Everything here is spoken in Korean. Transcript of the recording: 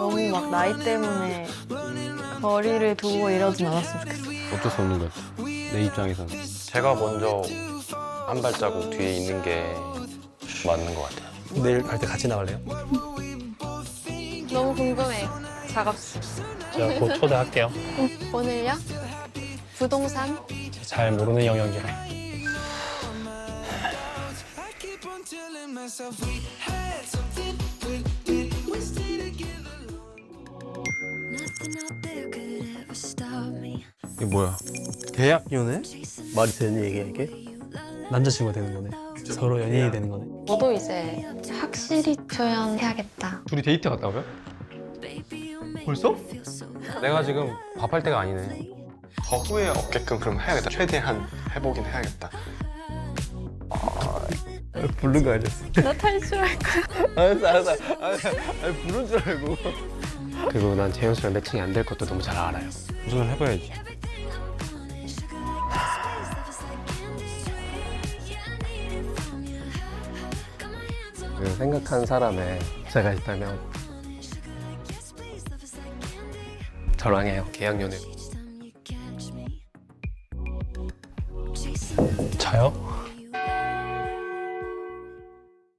너무 막 나이 때문에 거리를 두고 이러진 않았으면 좋겠어. 어쩔 수 없는 것 같아. 내 입장에서는. 제가 먼저 한 발자국 뒤에 있는 게 맞는 것 같아요. 내일 갈 때 같이 나갈래요? 너무 궁금해요. 작업실. 제가 곧 초대할게요. 오늘요? 부동산? 잘 모르는 영역이라. 이게 뭐야? 계약 연애? 말이 되는 얘기야 이게? 남자친구가 되는 거네. 서로 연인이 되는 거네. 저도 이제 확실히 표현해야겠다. 둘이 데이트 갔다고요? 벌써? 내가 지금 밥할 때가 아니네. 더 후회 없게끔 그럼 해야겠다. 최대한 해보긴 해야겠다. 부른 거 아니었어? 나 탈출할 거야. 알았어, 알았어. 알았어. 아니, 부른 줄 알고. 그리고 난 재현 씨랑 매칭이 안 될 것도 너무 잘 알아요. 도전을 해봐야지. 그 생각한 사람에 제가 있다면 저랑 해요. 계약 연애. 자요?